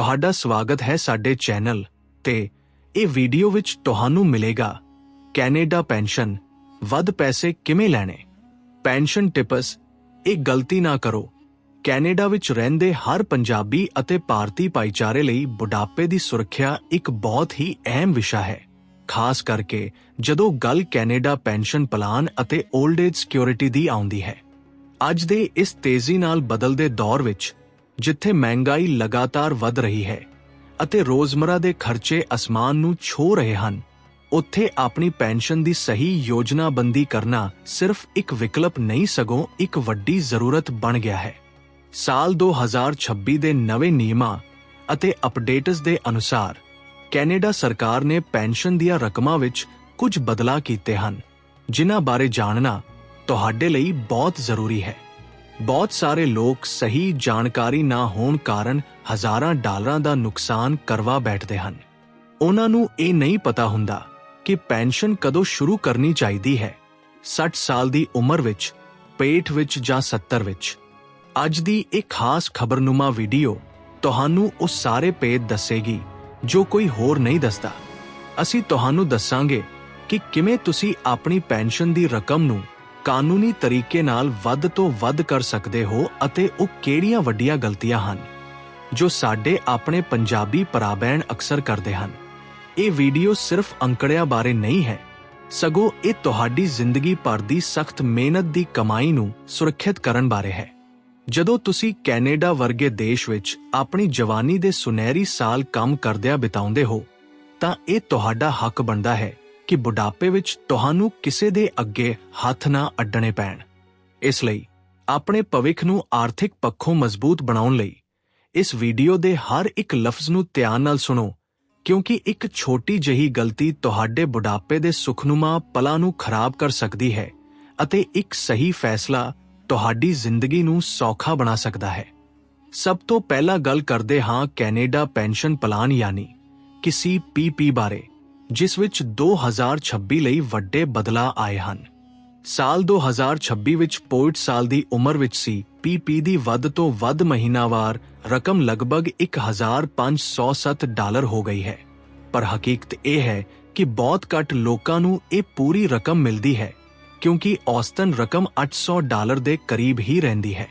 ਤੁਹਾਡਾ ਸਵਾਗਤ ਹੈ ਸਾਡੇ ਚੈਨਲ ਤੇ ਇਹ ਵੀਡੀਓ ਵਿੱਚ ਤੁਹਾਨੂੰ ਮਿਲੇਗਾ ਕੈਨੇਡਾ ਪੈਨਸ਼ਨ, ਵੱਧ ਪੈਸੇ ਕਿਵੇਂ ਲੈਣੇ? ਪੈਨਸ਼ਨ ਟਿਪਸ, ਇਹ ਗਲਤੀ ਨਾ ਕਰੋ। ਕੈਨੇਡਾ ਵਿੱਚ ਰਹਿੰਦੇ ਹਰ ਪੰਜਾਬੀ ਅਤੇ ਭਾਰਤੀ ਭਾਈਚਾਰੇ ਲਈ ਬੁਢਾਪੇ ਦੀ ਸੁਰੱਖਿਆ ਇੱਕ ਬਹੁਤ ਹੀ ਅਹਿਮ ਵਿਸ਼ਾ ਹੈ। ਖਾਸ ਕਰਕੇ ਜਦੋਂ ਗੱਲ ਕੈਨੇਡਾ ਪੈਨਸ਼ਨ ਪਲਾਨ ਅਤੇ 올ਡ ਏਜ ਸਿਕਿਉਰਿਟੀ ਦੀ ਆਉਂਦੀ ਹੈ। ਅੱਜ ਦੇ ਇਸ ਤੇਜ਼ੀ ਨਾਲ ਬਦਲਦੇ ਦੌਰ ਵਿੱਚ ਜਿੱਥੇ ਮਹਿੰਗਾਈ ਲਗਾਤਾਰ ਵੱਧ ਰਹੀ ਹੈ ਅਤੇ ਰੋਜ਼ਮਰਾ ਦੇ ਖਰਚੇ ਅਸਮਾਨ ਨੂੰ ਛੋ ਰਹੇ ਹਨ, ਉੱਥੇ ਆਪਣੀ ਪੈਨਸ਼ਨ ਦੀ ਸਹੀ ਯੋਜਨਾਬੰਦੀ ਕਰਨਾ ਸਿਰਫ ਇੱਕ ਵਿਕਲਪ ਨਹੀਂ ਸਗੋਂ ਇੱਕ ਵੱਡੀ ਜ਼ਰੂਰਤ ਬਣ ਗਿਆ ਹੈ। ਸਾਲ 2026 ਦੇ ਨਵੇਂ ਨਿਯਮਾਂ ਅਤੇ ਅਪਡੇਟਸ ਦੇ ਅਨੁਸਾਰ, ਕੈਨੇਡਾ ਸਰਕਾਰ ਨੇ ਪੈਨਸ਼ਨ ਦੀਆਂ ਰਕਮਾਂ ਵਿੱਚ ਕੁਝ ਬਦਲਾਅ ਕੀਤੇ ਹਨ, ਜਿਨ੍ਹਾਂ ਬਾਰੇ ਜਾਣਨਾ ਤੁਹਾਡੇ ਲਈ ਬਹੁਤ ਜ਼ਰੂਰੀ ਹੈ। ਬਹੁਤ ਸਾਰੇ ਲੋਕ ਸਹੀ ਜਾਣਕਾਰੀ ਨਾ ਹੋਣ ਕਾਰਨ ਹਜ਼ਾਰਾਂ ਡਾਲਰਾਂ ਦਾ ਨੁਕਸਾਨ ਕਰਵਾ ਬੈਠਦੇ ਹਨ। ਉਹਨਾਂ ਨੂੰ ਇਹ ਨਹੀਂ ਪਤਾ ਹੁੰਦਾ ਕਿ ਪੈਨਸ਼ਨ ਕਦੋਂ ਸ਼ੁਰੂ ਕਰਨੀ ਚਾਹੀਦੀ ਹੈ। 60 ਸਾਲ ਦੀ ਉਮਰ ਵਿੱਚ 65 ਵਿੱਚ ਜਾਂ 70 ਵਿੱਚ। ਅੱਜ ਦੀ ਇਹ ਖਾਸ ਖਬਰਨੁਮਾ ਵੀਡੀਓ ਤੁਹਾਨੂੰ ਉਹ ਸਾਰੇ ਪੇਦ ਦੱਸੇਗੀ, ਜੋ ਕੋਈ ਹੋਰ ਨਹੀਂ ਦੱਸਦਾ। ਅਸੀਂ ਤੁਹਾਨੂੰ ਦੱਸਾਂਗੇ ਕਿ ਕਿਵੇਂ ਤੁਸੀਂ ਆਪਣੀ ਪੈਨਸ਼ਨ ਦੀ ਰਕਮ ਨੂੰ ਕਾਨੂੰਨੀ ਤਰੀਕੇ ਨਾਲ ਵੱਧ ਤੋਂ ਵੱਧ ਕਰ ਸਕਦੇ ਹੋ ਅਤੇ ਉਹ ਕਿਹੜੀਆਂ ਵੱਡੀਆਂ ਗਲਤੀਆਂ ਹਨ, ਜੋ ਸਾਡੇ ਆਪਣੇ ਪੰਜਾਬੀ ਭਰਾ ਬਹਿਣ ਅਕਸਰ ਕਰਦੇ ਹਨ। ਇਹ ਵੀਡੀਓ ਸਿਰਫ ਅੰਕੜਿਆਂ ਬਾਰੇ ਨਹੀਂ ਹੈ, ਸਗੋਂ ਇਹ ਤੁਹਾਡੀ ਜ਼ਿੰਦਗੀ ਭਰ ਦੀ ਸਖਤ ਮਿਹਨਤ ਦੀ ਕਮਾਈ ਨੂੰ ਸੁਰੱਖਿਅਤ ਕਰਨ ਬਾਰੇ ਹੈ। ਜਦੋਂ ਤੁਸੀਂ ਕੈਨੇਡਾ ਵਰਗੇ ਦੇਸ਼ ਵਿੱਚ ਆਪਣੀ ਜਵਾਨੀ ਦੇ ਸੁਨਹਿਰੀ ਸਾਲ ਕੰਮ ਕਰਦਿਆਂ ਬਿਤਾਉਂਦੇ ਹੋ, ਤਾਂ ਇਹ ਤੁਹਾਡਾ ਹੱਕ ਬਣਦਾ ਹੈ ਕਿ ਬੁਢਾਪੇ ਵਿੱਚ ਤੁਹਾਨੂੰ ਕਿਸੇ ਦੇ ਅੱਗੇ ਹੱਥ ਨਾ ਅੱਡਣੇ ਪੈਣ। ਇਸ ਲਈ ਆਪਣੇ ਭਵਿੱਖ ਨੂੰ ਆਰਥਿਕ ਪੱਖੋਂ ਮਜ਼ਬੂਤ ਬਣਾਉਣ ਲਈ ਇਸ ਵੀਡੀਓ ਦੇ ਹਰ ਇੱਕ ਲਫ਼ਜ਼ ਨੂੰ ਧਿਆਨ ਨਾਲ ਸੁਣੋ, ਕਿਉਂਕਿ ਇੱਕ ਛੋਟੀ ਜਹੀ ਗਲਤੀ ਤੁਹਾਡੇ ਬੁਢਾਪੇ ਦੇ ਸੁਖਨੁਮਾ ਪਲਾਂ ਨੂੰ ਖਰਾਬ ਕਰ ਸਕਦੀ ਹੈ ਅਤੇ ਇੱਕ ਸਹੀ ਫੈਸਲਾ ਤੁਹਾਡੀ ਜ਼ਿੰਦਗੀ ਨੂੰ ਸੌਖਾ ਬਣਾ ਸਕਦਾ ਹੈ। ਸਭ ਤੋਂ ਪਹਿਲਾਂ ਗੱਲ ਕਰਦੇ ਹਾਂ ਕੈਨੇਡਾ ਪੈਨਸ਼ਨ ਪਲਾਨ ਯਾਨੀ ਕਿ ਸੀਪੀਪੀ ਬਾਰੇ। ਜਿਸ ਵਿੱਚ 2026 ਲਈ ਵੱਡੇ ਬਦਲਾਅ ਆਏ ਹਨ। ਸਾਲ 2026 ਵਿੱਚ ਪੋਇਟ ਸਾਲ ਦੀ ਉਮਰ ਵਿੱਚ ਸੀ। ਪੀਪੀ ਦੀ ਵੱਧ ਤੋਂ ਵੱਧ ਮਹੀਨਾਵਾਰ ਰਕਮ ਲਗਭਗ 1507 ਡਾਲਰ ਹੋ ਗਈ ਹੈ। ਪਰ ਹਕੀਕਤ ਇਹ ਹੈ ਕਿ ਬਹੁਤ ਘੱਟ ਲੋਕਾਂ ਨੂੰ ਇਹ ਪੂਰੀ ਰਕਮ ਮਿਲਦੀ ਹੈ, ਕਿਉਂਕਿ ਔਸਤਨ ਰਕਮ 800 ਡਾਲਰ ਦੇ ਕਰੀਬ ਹੀ ਰਹਿੰਦੀ ਹੈ।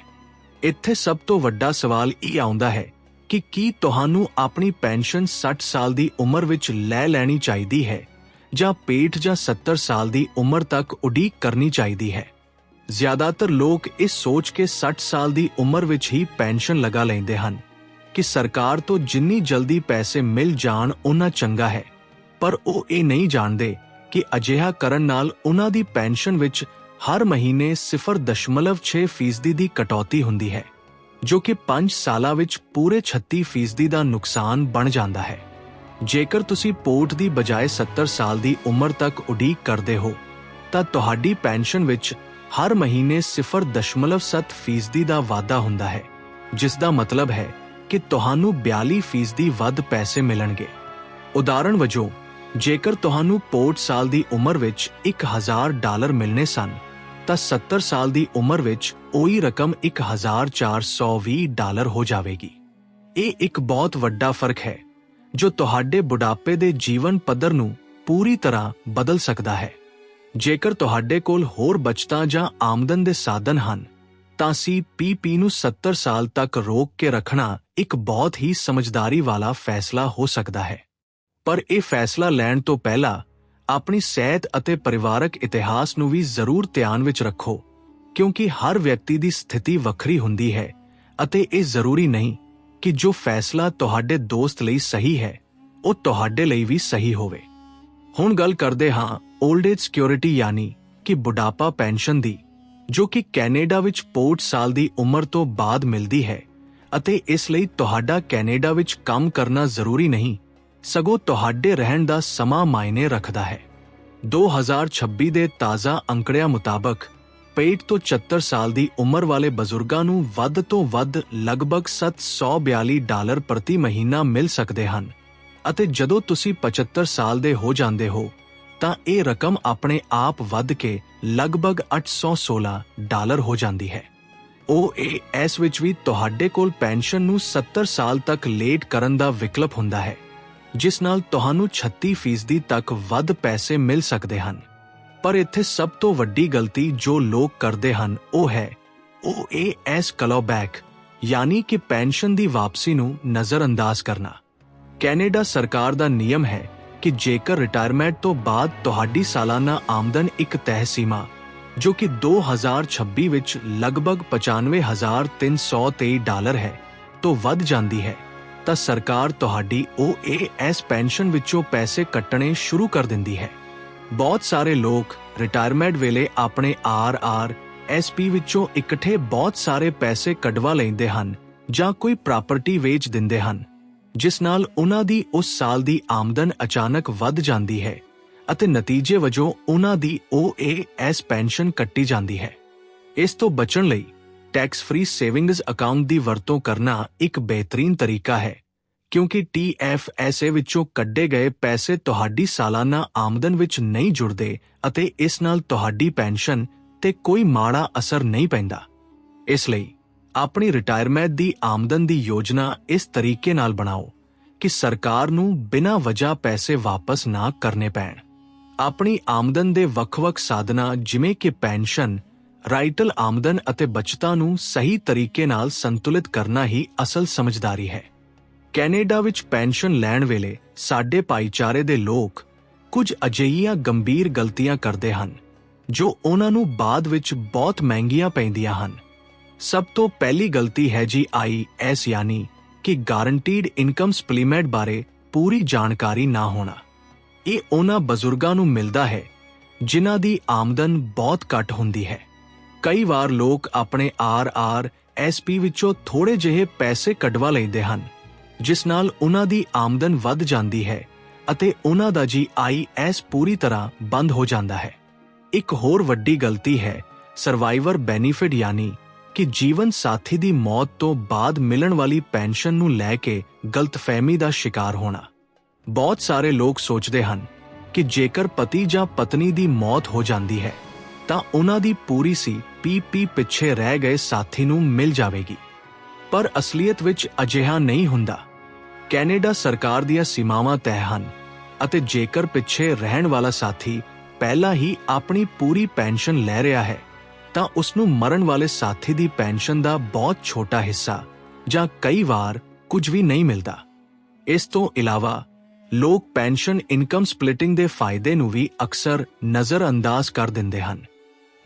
ਇੱਥੇ ਸਭ ਤੋਂ ਵੱਡਾ ਸਵਾਲ ਇਹ ਆਉਂਦਾ ਹੈ ਕਿ ਕੀ ਤੁਹਾਨੂੰ ਆਪਣੀ ਪੈਨਸ਼ਨ 60 ਸਾਲ ਦੀ ਉਮਰ ਵਿੱਚ ਲੈ ਲੈਣੀ ਚਾਹੀਦੀ ਹੈ ਜਾਂ ਪੇਟ ਜਾਂ 70 ਸਾਲ ਦੀ ਉਮਰ ਤੱਕ ਉਡੀਕ ਕਰਨੀ ਚਾਹੀਦੀ ਹੈ? ਜ਼ਿਆਦਾਤਰ ਲੋਕ ਇਸ ਸੋਚ ਕੇ 60 ਸਾਲ ਦੀ ਉਮਰ ਵਿੱਚ ਹੀ ਪੈਨਸ਼ਨ ਲਗਾ ਲੈਂਦੇ ਹਨ ਕਿ ਸਰਕਾਰ ਤੋਂ ਜਿੰਨੀ ਜਲਦੀ ਪੈਸੇ ਮਿਲ ਜਾਣ ਉਨਾ ਚੰਗਾ ਹੈ। ਪਰ ਉਹ ਇਹ ਨਹੀਂ ਜਾਣਦੇ ਕਿ ਅਜਿਹਾ ਕਰਨ ਨਾਲ ਉਹਨਾਂ ਦੀ ਪੈਨਸ਼ਨ ਵਿੱਚ ਹਰ ਮਹੀਨੇ 0.6% ਫੀਸਦੀ ਦੀ ਕਟੌਤੀ ਹੁੰਦੀ ਹੈ। ਜੋ ਕਿ 5 ਸਾਲਾਂ ਵਿੱਚ ਪੂਰੇ 36 ਫੀਸਦੀ ਦਾ ਨੁਕਸਾਨ ਬਣ ਜਾਂਦਾ ਹੈ। ਜੇਕਰ ਤੁਸੀਂ ਪੋਰਟ ਦੀ ਬਜਾਏ 70 ਸਾਲ ਦੀ ਉਮਰ ਤੱਕ ਉਡੀਕ ਕਰਦੇ ਹੋ, ਤਾਂ ਤੁਹਾਡੀ ਪੈਨਸ਼ਨ ਵਿੱਚ ਹਰ ਮਹੀਨੇ 0.7 ਫੀਸਦੀ ਦਾ ਵਾਧਾ ਹੁੰਦਾ ਹੈ, ਜਿਸ ਦਾ ਮਤਲਬ ਹੈ ਕਿ ਤੁਹਾਨੂੰ 42 ਫੀਸਦੀ ਵੱਧ ਪੈਸੇ ਮਿਲਣਗੇ। ਉਦਾਹਰਣ ਵਜੋਂ, ਜੇਕਰ ਤੁਹਾਨੂੰ ਪੋਰਟ ਸਾਲ ਦੀ ਉਮਰ ਵਿੱਚ 1000 ਡਾਲਰ ਮਿਲਨੇ ਸਨ ਤਾਂ 70 ਸਾਲ ਦੀ ਉਮਰ ਵਿੱਚ ਉਹੀ ਰਕਮ 1420 ਡਾਲਰ ਹੋ ਜਾਵੇਗੀ। ਇਹ ਇੱਕ ਬਹੁਤ ਵੱਡਾ ਫ਼ਰਕ ਹੈ, ਜੋ ਤੁਹਾਡੇ ਬੁਢਾਪੇ ਦੇ ਜੀਵਨ ਪੱਧਰ ਨੂੰ ਪੂਰੀ ਤਰ੍ਹਾਂ ਬਦਲ ਸਕਦਾ ਹੈ। ਜੇਕਰ ਤੁਹਾਡੇ ਕੋਲ ਹੋਰ ਬਚਤਾਂ ਜਾਂ ਆਮਦਨ ਦੇ ਸਾਧਨ ਹਨ, ਤਾਂ ਸੀਪੀਪੀ ਨੂੰ 70 ਸਾਲ ਤੱਕ ਰੋਕ ਕੇ ਰੱਖਣਾ ਇੱਕ ਬਹੁਤ ਹੀ ਸਮਝਦਾਰੀ ਵਾਲਾ ਫੈਸਲਾ ਹੋ ਸਕਦਾ ਹੈ। ਪਰ ਇਹ ਫੈਸਲਾ ਲੈਣ ਤੋਂ ਪਹਿਲਾਂ ਆਪਣੀ ਸਿਹਤ ਅਤੇ ਪਰਿਵਾਰਕ ਇਤਿਹਾਸ ਨੂੰ ਵੀ ਜ਼ਰੂਰ ਧਿਆਨ ਵਿੱਚ ਰੱਖੋ, ਕਿਉਂਕਿ ਹਰ ਵਿਅਕਤੀ ਦੀ ਸਥਿਤੀ ਵੱਖਰੀ ਹੁੰਦੀ ਹੈ ਅਤੇ ਇਹ ਜ਼ਰੂਰੀ ਨਹੀਂ ਕਿ ਜੋ ਫੈਸਲਾ ਤੁਹਾਡੇ ਦੋਸਤ ਲਈ ਸਹੀ ਹੈ, ਉਹ ਤੁਹਾਡੇ ਲਈ ਵੀ ਸਹੀ ਹੋਵੇ। ਹੁਣ ਗੱਲ ਕਰਦੇ ਹਾਂ 올ਡ ਏਜ ਸਿਕਿਉਰਿਟੀ ਯਾਨੀ ਕਿ ਬੁਢਾਪਾ ਪੈਨਸ਼ਨ ਦੀ, ਜੋ ਕਿ ਕੈਨੇਡਾ ਵਿੱਚ ਪੋਰਟ ਸਾਲ ਦੀ ਉਮਰ ਤੋਂ ਬਾਅਦ ਮਿਲਦੀ ਹੈ ਅਤੇ ਇਸ ਲਈ ਤੁਹਾਡਾ ਕੈਨੇਡਾ ਵਿੱਚ ਕੰਮ ਕਰਨਾ ਜ਼ਰੂਰੀ ਨਹੀਂ। ਸਗੋਂ ਤੁਹਾਡੇ ਰਹਿਣ ਦਾ ਸਮਾਂ ਮਾਇਨੇ ਰੱਖਦਾ ਹੈ। 2026 ਦੇ ਤਾਜ਼ਾ ਅੰਕੜਿਆਂ ਮੁਤਾਬਕ, ਪੇਟ ਤੋਂ 74 ਸਾਲ ਦੀ ਉਮਰ ਵਾਲੇ ਬਜ਼ੁਰਗਾਂ ਨੂੰ ਵੱਧ ਤੋਂ ਵੱਧ ਲਗਭਗ 742 ਡਾਲਰ ਪ੍ਰਤੀ ਮਹੀਨਾ ਮਿਲ ਸਕਦੇ ਹਨ। ਅਤੇ ਜਦੋਂ ਤੁਸੀਂ 75 ਸਾਲ ਦੇ ਹੋ ਜਾਂਦੇ ਹੋ, ਤਾਂ ਇਹ ਰਕਮ ਆਪਣੇ ਆਪ ਵੱਧ ਕੇ ਲਗਭਗ 816 ਡਾਲਰ ਹੋ ਜਾਂਦੀ ਹੈ। ਉਹ ਇਸ ਵਿੱਚ ਵੀ ਤੁਹਾਡੇ ਕੋਲ ਪੈਨਸ਼ਨ ਨੂੰ 70 ਸਾਲ ਤੱਕ ਲੇਟ ਕਰਨ ਦਾ ਵਿਕਲਪ ਹੁੰਦਾ ਹੈ। ਜਿਸ ਨਾਲ ਤੁਹਾਨੂੰ 36% ਤੱਕ ਵੱਧ ਪੈਸੇ ਮਿਲ ਸਕਦੇ ਹਨ। ਪਰ ਇੱਥੇ ਸਭ ਤੋਂ ਵੱਡੀ ਗਲਤੀ ਜੋ ਲੋਕ ਕਰਦੇ ਹਨ, ਉਹ ਹੈ, ਉਹ ਏ ਐਸ ਕਲੋਬੈਕ, ਯਾਨੀ ਕਿ ਪੈਨਸ਼ਨ ਦੀ ਵਾਪਸੀ ਨੂੰ ਨਜ਼ਰਅੰਦਾਜ਼ ਕਰਨਾ। ਕੈਨੇਡਾ ਸਰਕਾਰ ਦਾ ਨਿਯਮ ਹੈ ਕਿ ਜੇਕਰ ਰਿਟਾਇਰਮੈਂਟ ਤੋਂ ਬਾਅਦ ਤੁਹਾਡੀ ਸਾਲਾਨਾ ਆਮਦਨ ਇੱਕ ਤਹਿ ਸੀਮਾ ਜੋ ਕਿ 2026 ਵਿੱਚ ਲਗਭਗ 95323 ਡਾਲਰ ਹੈ, ਤੋਂ ਵੱਧ ਜਾਂਦੀ ਹੈ। ਤਾਂ ਸਰਕਾਰ ਤੁਹਾਡੀ OAS ਪੈਨਸ਼ਨ ਵਿੱਚੋਂ ਪੈਸੇ ਕੱਟਣੇ ਸ਼ੁਰੂ ਕਰ ਦਿੰਦੀ ਹੈ। ਬਹੁਤ ਸਾਰੇ ਲੋਕ ਰਿਟਾਇਰਮੈਂਟ ਵੇਲੇ ਆਪਣੇ ਆਰ ਐਸਪੀ ਵਿੱਚੋਂ ਇਕੱਠੇ ਬਹੁਤ ਸਾਰੇ ਪੈਸੇ ਕਢਵਾ ਲੈਂਦੇ ਹਨ ਜਾਂ ਕੋਈ ਪ੍ਰਾਪਰਟੀ ਵੇਚ ਦਿੰਦੇ ਹਨ, ਜਿਸ ਨਾਲ ਉਹਨਾਂ ਦੀ ਉਸ ਸਾਲ ਦੀ ਆਮਦਨ ਅਚਾਨਕ ਵੱਧ ਜਾਂਦੀ ਹੈ ਅਤੇ ਨਤੀਜੇ ਵਜੋਂ ਉਹਨਾਂ ਦੀ OAS ਪੈਨਸ਼ਨ ਕੱਟੀ ਜਾਂਦੀ ਹੈ। ਇਸ ਤੋਂ ਬਚਣ ਲਈ ਟੈਕਸ ਫ੍ਰੀ ਸੇਵਿੰਗਜ਼ ਅਕਾਊਂਟ ਦੀ ਵਰਤੋਂ ਕਰਨਾ ਇੱਕ ਬਿਹਤਰੀਨ ਤਰੀਕਾ ਹੈ, ਕਿਉਂਕਿ TFSA ਵਿੱਚੋਂ ਕੱਢੇ ਗਏ ਪੈਸੇ ਤੁਹਾਡੀ ਸਾਲਾਨਾ ਆਮਦਨ ਵਿੱਚ ਨਹੀਂ ਜੁੜਦੇ ਅਤੇ ਇਸ ਨਾਲ ਤੁਹਾਡੀ ਪੈਨਸ਼ਨ ਤੇ ਕੋਈ ਮਾੜਾ ਅਸਰ ਨਹੀਂ ਪੈਂਦਾ। ਇਸ ਲਈ ਆਪਣੀ ਰਿਟਾਇਰਮੈਂਟ ਦੀ ਆਮਦਨ ਦੀ ਯੋਜਨਾ ਇਸ ਤਰੀਕੇ ਨਾਲ ਬਣਾਓ ਕਿ ਸਰਕਾਰ ਨੂੰ ਬਿਨਾਂ ਵਜ੍ਹਾ ਪੈਸੇ ਵਾਪਸ ਨਾ ਕਰਨੇ ਪੈਣ। ਆਪਣੀ ਆਮਦਨ ਦੇ ਵੱਖ-ਵੱਖ ਸਾਧਨਾਂ ਜਿਵੇਂ ਕਿ ਪੈਨਸ਼ਨ ਰਾਈਟਲ ਆਮਦਨ ਅਤੇ ਬਚਤਾਂ ਨੂੰ ਸਹੀ ਤਰੀਕੇ ਨਾਲ ਸੰਤੁਲਿਤ ਕਰਨਾ ਹੀ ਅਸਲ ਸਮਝਦਾਰੀ ਹੈ। ਕੈਨੇਡਾ ਵਿੱਚ ਪੈਨਸ਼ਨ ਲੈਣ ਵੇਲੇ ਸਾਡੇ ਭਾਈਚਾਰੇ ਦੇ ਲੋਕ ਕੁਝ ਅਜਿਹੀਆਂ ਗੰਭੀਰ ਗਲਤੀਆਂ ਕਰਦੇ ਹਨ, ਜੋ ਉਹਨਾਂ ਨੂੰ ਬਾਅਦ ਵਿੱਚ ਬਹੁਤ ਮਹਿੰਗੀਆਂ ਪੈਂਦੀਆਂ ਹਨ। ਸਭ ਤੋਂ ਪਹਿਲੀ ਗਲਤੀ ਹੈ ਜੀ ਆਈਐਸ ਯਾਨੀ ਕਿ ਗਾਰੰਟੀਡ ਇਨਕਮ ਸਪਲੀਮੈਂਟ ਬਾਰੇ ਪੂਰੀ ਜਾਣਕਾਰੀ ਨਾ ਹੋਣਾ। ਇਹ ਉਹਨਾਂ ਬਜ਼ੁਰਗਾਂ ਨੂੰ ਮਿਲਦਾ ਹੈ, ਜਿਨ੍ਹਾਂ ਦੀ ਆਮਦਨ ਬਹੁਤ ਘੱਟ ਹੁੰਦੀ ਹੈ। ਕਈ ਵਾਰ ਲੋਕ ਆਪਣੇ ਆਰ-ਆਰ, ਐਸਪੀ ਵਿੱਚੋਂ ਥੋੜੇ ਜਿਹੇ ਪੈਸੇ ਕਢਵਾ ਲੈਂਦੇ ਹਨ, ਜਿਸ ਨਾਲ ਉਹਨਾਂ ਦੀ ਆਮਦਨ ਵੱਧ ਜਾਂਦੀ ਹੈ ਅਤੇ ਉਹਨਾਂ ਦਾ ਜੀ ਆਈਐਸ ਪੂਰੀ ਤਰ੍ਹਾਂ ਬੰਦ ਹੋ ਜਾਂਦਾ ਹੈ। ਇੱਕ ਹੋਰ ਵੱਡੀ ਗਲਤੀ ਹੈ ਸਰਵਾਈਵਰ ਬੈਨੀਫਿਟ ਯਾਨੀ ਕਿ ਜੀਵਨ ਸਾਥੀ ਦੀ ਮੌਤ ਤੋਂ ਬਾਅਦ ਮਿਲਣ ਵਾਲੀ ਪੈਨਸ਼ਨ ਨੂੰ ਲੈ ਕੇ ਗਲਤਫਹਿਮੀ ਦਾ ਸ਼ਿਕਾਰ ਹੋਣਾ। ਬਹੁਤ ਸਾਰੇ ਲੋਕ ਸੋਚਦੇ ਹਨ ਕਿ ਜੇਕਰ ਪਤੀ ਜਾਂ ਪਤਨੀ ਦੀ ਮੌਤ ਹੋ ਜਾਂਦੀ ਹੈ, ਤਾਂ ਉਹਨਾਂ ਦੀ ਪੂਰੀ ਸੀ ਪੀ ਪੀ ਪਿੱਛੇ ਰਹਿ ਗਏ ਸਾਥੀ ਨੂੰ ਮਿਲ ਜਾਵੇਗੀ। ਪਰ ਅਸਲੀਅਤ ਵਿੱਚ ਅਜਿਹਾ ਨਹੀਂ ਹੁੰਦਾ। ਕੈਨੇਡਾ ਸਰਕਾਰ ਦੀਆਂ ਸੀਮਾਵਾਂ ਤੈਅ ਹਨ ਅਤੇ ਜੇਕਰ ਪਿੱਛੇ ਰਹਿਣ ਵਾਲਾ ਸਾਥੀ ਪਹਿਲਾਂ ਹੀ ਆਪਣੀ ਪੂਰੀ ਪੈਨਸ਼ਨ ਲੈ ਰਿਹਾ ਹੈ, ਤਾਂ ਉਸ ਨੂੰ ਮਰਨ ਵਾਲੇ ਸਾਥੀ ਦੀ ਪੈਨਸ਼ਨ ਦਾ ਬਹੁਤ ਛੋਟਾ ਹਿੱਸਾ ਜਾਂ ਕਈ ਵਾਰ ਕੁਝ ਵੀ ਨਹੀਂ ਮਿਲਦਾ। ਇਸ ਤੋਂ ਇਲਾਵਾ, ਲੋਕ ਪੈਨਸ਼ਨ ਇਨਕਮ ਸਪਲਿਟਿੰਗ ਦੇ ਫਾਇਦੇ ਨੂੰ ਵੀ ਅਕਸਰ ਨਜ਼ਰਅੰਦਾਜ਼ ਕਰ ਦਿੰਦੇ ਹਨ।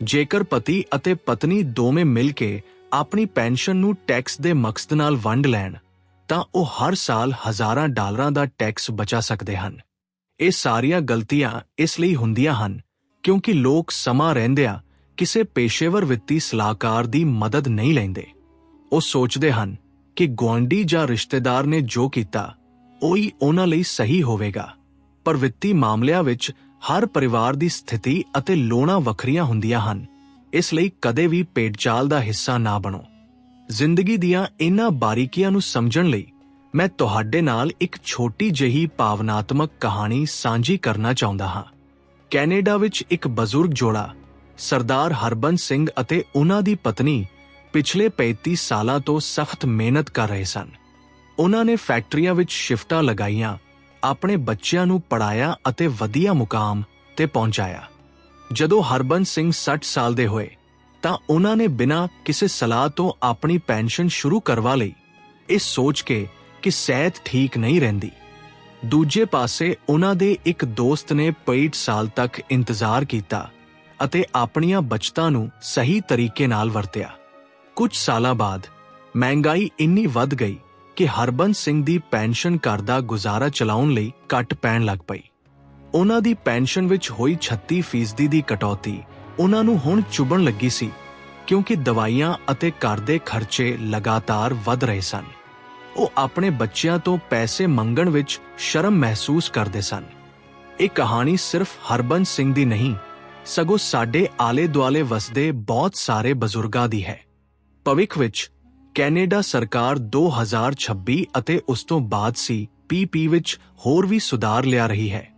ਜੇਕਰ ਪਤੀ ਅਤੇ ਪਤਨੀ ਦੋਵੇਂ ਮਿਲ ਕੇ ਆਪਣੀ ਪੈਨਸ਼ਨ ਨੂੰ ਟੈਕਸ ਦੇ ਮਕਸਦ ਨਾਲ ਵੰਡ ਲੈਣ, ਤਾਂ ਉਹ ਹਰ ਸਾਲ ਹਜ਼ਾਰਾਂ ਡਾਲਰਾਂ ਦਾ ਟੈਕਸ ਬਚਾ ਸਕਦੇ ਹਨ। ਇਹ ਸਾਰੀਆਂ ਗਲਤੀਆਂ ਇਸ ਲਈ ਹੁੰਦੀਆਂ ਹਨ ਕਿਉਂਕਿ ਲੋਕ ਸਮਾਂ ਰਹਿੰਦਿਆਂ ਕਿਸੇ ਪੇਸ਼ੇਵਰ ਵਿੱਤੀ ਸਲਾਹਕਾਰ ਦੀ ਮਦਦ ਨਹੀਂ ਲੈਂਦੇ। ਉਹ ਸੋਚਦੇ ਹਨ ਕਿ ਗੁਆਂਢੀ ਜਾਂ ਰਿਸ਼ਤੇਦਾਰ ਨੇ ਜੋ ਕੀਤਾ, ਉਹੀ ਉਹਨਾਂ ਲਈ ਸਹੀ ਹੋਵੇਗਾ। ਪਰ ਵਿੱਤੀ ਮਾਮਲਿਆਂ ਵਿੱਚ ਹਰ ਪਰਿਵਾਰ ਦੀ ਸਥਿਤੀ ਅਤੇ ਲੋੜਾਂ ਵੱਖਰੀਆਂ ਹੁੰਦੀਆਂ ਹਨ। ਇਸ ਲਈ ਕਦੇ ਵੀ ਪੇਟਚਾਲ ਦਾ ਹਿੱਸਾ ਨਾ ਬਣੋ। ਜ਼ਿੰਦਗੀ ਦੀਆਂ ਇਹਨਾਂ ਬਾਰੀਕੀਆਂ ਨੂੰ ਸਮਝਣ ਲਈ ਮੈਂ ਤੁਹਾਡੇ ਨਾਲ ਇੱਕ ਛੋਟੀ ਜਿਹੀ ਭਾਵਨਾਤਮਕ ਕਹਾਣੀ ਸਾਂਝੀ ਕਰਨਾ ਚਾਹੁੰਦਾ ਹਾਂ। ਕੈਨੇਡਾ ਵਿੱਚ ਇੱਕ ਬਜ਼ੁਰਗ ਜੋੜਾ, ਸਰਦਾਰ ਹਰਬੰਸ ਸਿੰਘ ਅਤੇ ਉਹਨਾਂ ਦੀ ਪਤਨੀ ਪਿਛਲੇ 35 ਸਾਲਾਂ ਤੋਂ ਸਖਤ ਮਿਹਨਤ ਕਰ ਰਹੇ ਸਨ। ਉਹਨਾਂ ਨੇ ਫੈਕਟਰੀਆਂ ਵਿੱਚ ਸ਼ਿਫਟਾਂ ਲਗਾਈਆਂ ਆਪਣੇ ਬੱਚਿਆਂ ਨੂੰ ਪੜਾਇਆ ਅਤੇ ਵਧੀਆ ਮੁਕਾਮ ਤੇ ਪਹੁੰਚਾਇਆ। ਜਦੋਂ ਹਰਬੰਸ ਸਿੰਘ 60 ਸਾਲ ਦੇ ਹੋਏ, ਤਾਂ ਉਹਨਾਂ ਨੇ ਬਿਨਾਂ ਕਿਸੇ ਸਲਾਹ ਤੋਂ ਆਪਣੀ ਪੈਨਸ਼ਨ ਸ਼ੁਰੂ ਕਰਵਾ ਲਈ। ਇਹ ਸੋਚ ਕੇ ਕਿ ਸਿਹਤ ਠੀਕ ਨਹੀਂ ਰਹਿੰਦੀ। ਦੂਜੇ ਪਾਸੇ ਉਹਨਾਂ ਦੇ ਇੱਕ ਦੋਸਤ ਨੇ 65 ਸਾਲ ਤੱਕ ਇੰਤਜ਼ਾਰ ਕੀਤਾ ਅਤੇ ਆਪਣੀਆਂ ਬਚਤਾਂ ਨੂੰ ਸਹੀ ਤਰੀਕੇ ਨਾਲ ਵਰਤਿਆ। ਕੁਝ ਸਾਲਾਂ ਬਾਅਦ ਮਹਿੰਗਾਈ ਇੰਨੀ ਵੱਧ ਗਈ ਕਿ ਹਰਬੰਸ ਸਿੰਘ ਦੀ ਪੈਨਸ਼ਨ ਘਰ ਦਾ ਗੁਜ਼ਾਰਾ ਚਲਾਉਣ ਲਈ ਘੱਟ ਪੈਣ ਲੱਗ ਪਈ। ਉਹਨਾਂ ਦੀ ਪੈਨਸ਼ਨ ਵਿੱਚ ਹੋਈ 36% ਦੀ ਕਟੌਤੀ ਉਹਨਾਂ ਨੂੰ ਹੁਣ ਚੁਬਣ ਲੱਗੀ ਸੀ, ਕਿਉਂਕਿ ਦਵਾਈਆਂ ਅਤੇ ਘਰ ਦੇ ਖਰਚੇ ਲਗਾਤਾਰ ਵਧ ਰਹੇ ਸਨ। ਉਹ ਆਪਣੇ ਬੱਚਿਆਂ ਤੋਂ ਪੈਸੇ ਮੰਗਣ ਵਿੱਚ ਸ਼ਰਮ ਮਹਿਸੂਸ ਕਰਦੇ ਸਨ। ਇਹ ਕਹਾਣੀ ਸਿਰਫ ਹਰਬੰਸ ਸਿੰਘ ਦੀ ਨਹੀਂ, ਸਗੋਂ ਸਾਡੇ ਆਲੇ-ਦੁਆਲੇ ਵਸਦੇ ਬਹੁਤ ਸਾਰੇ ਬਜ਼ੁਰਗਾਂ ਦੀ ਹੈ। ਭਵਿੱਖ ਵਿੱਚ ਕੈਨੇਡਾ ਸਰਕਾਰ 2026 ਅਤੇ ਉਸ ਤੋਂ ਬਾਅਦ ਸੀ ਪੀਪੀ ਵਿੱਚ ਹੋਰ ਵੀ ਸੁਧਾਰ ਲਿਆ ਰਹੀ ਹੈ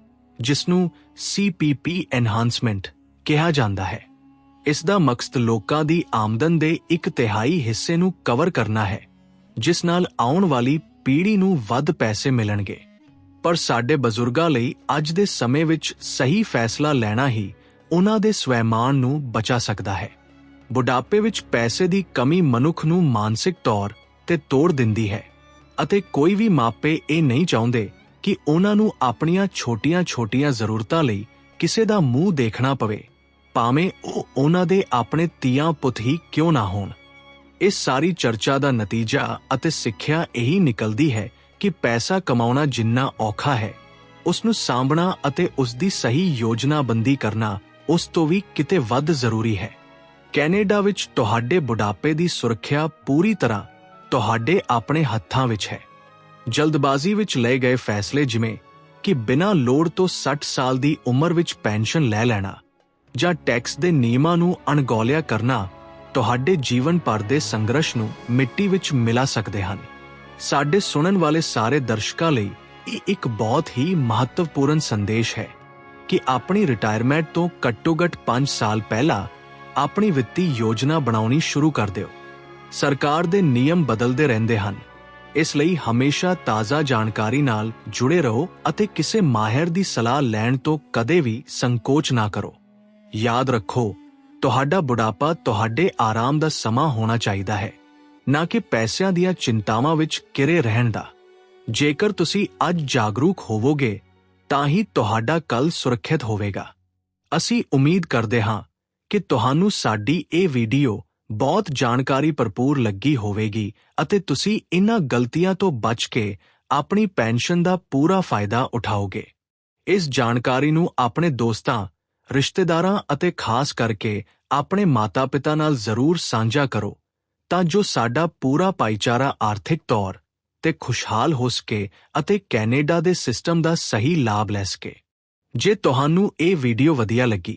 ਜਿਸ ਨੂੰ ਸੀਪੀਪੀ ਐਨਹਾਂਸਮੈਂਟ ਕਿਹਾ ਜਾਂਦਾ ਹੈ। ਇਸ ਦਾ ਮਕਸਦ ਲੋਕਾਂ ਦੀ ਆਮਦਨ ਦੇ ਇੱਕ ਤਿਹਾਈ ਹਿੱਸੇ ਨੂੰ ਕਵਰ ਕਰਨਾ ਹੈ, ਜਿਸ ਨਾਲ ਆਉਣ ਵਾਲੀ ਪੀੜ੍ਹੀ ਨੂੰ ਵੱਧ ਪੈਸੇ ਮਿਲਣਗੇ। ਪਰ ਸਾਡੇ ਬਜ਼ੁਰਗਾਂ ਲਈ ਅੱਜ ਦੇ ਸਮੇਂ ਵਿੱਚ ਸਹੀ ਫੈਸਲਾ ਲੈਣਾ ਹੀ ਉਹਨਾਂ ਦੇ ਸਵੈਮਾਨ ਨੂੰ ਬਚਾ ਸਕਦਾ ਹੈ। ਬੁਢਾਪੇ ਵਿੱਚ ਪੈਸੇ ਦੀ ਕਮੀ ਮਨੁੱਖ ਨੂੰ ਮਾਨਸਿਕ ਤੌਰ ਤੇ ਤੋੜ ਦਿੰਦੀ ਹੈ ਅਤੇ ਕੋਈ ਵੀ ਮਾਪੇ ਇਹ ਨਹੀਂ ਚਾਹੁੰਦੇ ਕਿ ਉਹਨਾਂ ਨੂੰ ਆਪਣੀਆਂ ਛੋਟੀਆਂ-ਛੋਟੀਆਂ ਜ਼ਰੂਰਤਾਂ ਲਈ ਕਿਸੇ ਦਾ ਮੂੰਹ ਦੇਖਣਾ ਪਵੇ, ਭਾਵੇਂ ਉਹ ਉਹਨਾਂ ਦੇ ਆਪਣੇ ਤੀਆਂ ਪੁੱਤ ਹੀ ਕਿਉਂ ਨਾ ਹੋਣ। ਇਸ ਸਾਰੀ ਚਰਚਾ ਦਾ ਨਤੀਜਾ ਅਤੇ ਸਿੱਖਿਆ ਇਹੀ ਨਿਕਲਦੀ ਹੈ ਕਿ ਪੈਸਾ ਕਮਾਉਣਾ ਜਿੰਨਾ ਔਖਾ ਹੈ, ਉਸ ਨੂੰ ਸਾਂਭਣਾ ਅਤੇ ਉਸ ਦੀ ਸਹੀ ਯੋਜਨਾਬੰਦੀ ਕਰਨਾ ਉਸ ਤੋਂ ਵੀ ਕਿਤੇ ਵੱਧ ਜ਼ਰੂਰੀ ਹੈ। ਕੈਨੇਡਾ ਵਿੱਚ ਤੁਹਾਡੇ ਬੁਢਾਪੇ ਦੀ ਸੁਰੱਖਿਆ ਪੂਰੀ ਤਰ੍ਹਾਂ ਤੁਹਾਡੇ ਆਪਣੇ ਹੱਥਾਂ ਵਿੱਚ ਹੈ। ਜਲਦਬਾਜ਼ੀ ਵਿੱਚ ਲਏ ਗਏ ਫੈਸਲੇ ਜਿਵੇਂ ਕਿ ਬਿਨਾਂ ਲੋੜ ਤੋਂ 60 ਸਾਲ ਦੀ ਉਮਰ ਵਿੱਚ ਪੈਨਸ਼ਨ ਲੈ ਲੈਣਾ ਜਾਂ ਟੈਕਸ ਦੇ ਨਿਯਮਾਂ ਨੂੰ ਅਣਗੌਲਿਆ ਕਰਨਾ ਤੁਹਾਡੇ ਜੀਵਨ ਭਰ ਦੇ ਸੰਘਰਸ਼ ਨੂੰ ਮਿੱਟੀ ਵਿੱਚ ਮਿਲਾ ਸਕਦੇ ਹਨ। ਸਾਡੇ ਸੁਣਨ ਵਾਲੇ ਸਾਰੇ ਦਰਸ਼ਕਾਂ ਲਈ ਇਹ ਇੱਕ ਬਹੁਤ ਹੀ ਮਹੱਤਵਪੂਰਨ ਸੰਦੇਸ਼ ਹੈ ਕਿ ਆਪਣੀ ਰਿਟਾਇਰਮੈਂਟ ਤੋਂ ਘੱਟੋ-ਘੱਟ 5 ਸਾਲ ਪਹਿਲਾਂ ਆਪਣੀ ਵਿੱਤੀ ਯੋਜਨਾ ਬਣਾਉਣੀ ਸ਼ੁਰੂ ਕਰ ਦਿਓ। ਸਰਕਾਰ ਦੇ ਨਿਯਮ ਬਦਲਦੇ ਰਹਿੰਦੇ ਹਨ। ਇਸ ਲਈ ਹਮੇਸ਼ਾ ਤਾਜ਼ਾ ਜਾਣਕਾਰੀ ਨਾਲ ਜੁੜੇ ਰਹੋ ਅਤੇ ਕਿਸੇ ਮਾਹਿਰ ਦੀ ਸਲਾਹ ਲੈਣ ਤੋਂ ਕਦੇ ਵੀ ਸੰਕੋਚ ਨਾ ਕਰੋ। ਯਾਦ ਰੱਖੋ, ਤੁਹਾਡਾ ਬੁਢਾਪਾ ਤੁਹਾਡੇ ਆਰਾਮ ਦਾ ਸਮਾਂ ਹੋਣਾ ਚਾਹੀਦਾ ਹੈ। ਨਾ ਕਿ ਪੈਸਿਆਂ ਦੀਆਂ ਚਿੰਤਾਵਾਂ ਵਿੱਚ ਕਿਰੇ ਰਹਿਣ ਦਾ। ਜੇਕਰ ਤੁਸੀਂ ਅੱਜ ਜਾਗਰੂਕ ਹੋਵੋਗੇ, ਤਾਂ ਹੀ ਤੁਹਾਡਾ ਕੱਲ ਸੁਰੱਖਿਅਤ ਹੋਵੇਗਾ। ਅਸੀਂ ਉਮੀਦ ਕਰਦੇ ਹਾਂ ਕਿ ਤੁਹਾਨੂੰ ਸਾਡੀ ਇਹ ਵੀਡੀਓ ਬਹੁਤ ਜਾਣਕਾਰੀ ਭਰਪੂਰ ਲੱਗੀ ਹੋਵੇਗੀ ਅਤੇ ਤੁਸੀਂ ਇਨ੍ਹਾਂ ਗਲਤੀਆਂ ਤੋਂ ਬਚ ਕੇ ਆਪਣੀ ਪੈਨਸ਼ਨ ਦਾ ਪੂਰਾ ਫਾਇਦਾ ਉਠਾਓਗੇ। ਇਸ ਜਾਣਕਾਰੀ ਨੂੰ ਆਪਣੇ ਦੋਸਤਾਂ, ਰਿਸ਼ਤੇਦਾਰਾਂ ਅਤੇ ਖਾਸ ਕਰਕੇ ਆਪਣੇ ਮਾਤਾ-ਪਿਤਾ ਨਾਲ ਜ਼ਰੂਰ ਸਾਂਝਾ ਕਰੋ ਤਾਂ ਜੋ ਸਾਡਾ ਪੂਰਾ ਭਾਈਚਾਰਾ ਆਰਥਿਕ ਤੌਰ ਤੇ ਖੁਸ਼ਹਾਲ ਹੋ ਸਕੇ ਅਤੇ ਕੈਨੇਡਾ ਦੇ ਸਿਸਟਮ ਦਾ ਸਹੀ ਲਾਭ ਲੈ ਸਕੇ। ਜੇ ਤੁਹਾਨੂੰ ਇਹ ਵੀਡੀਓ ਵਧੀਆ ਲੱਗੀ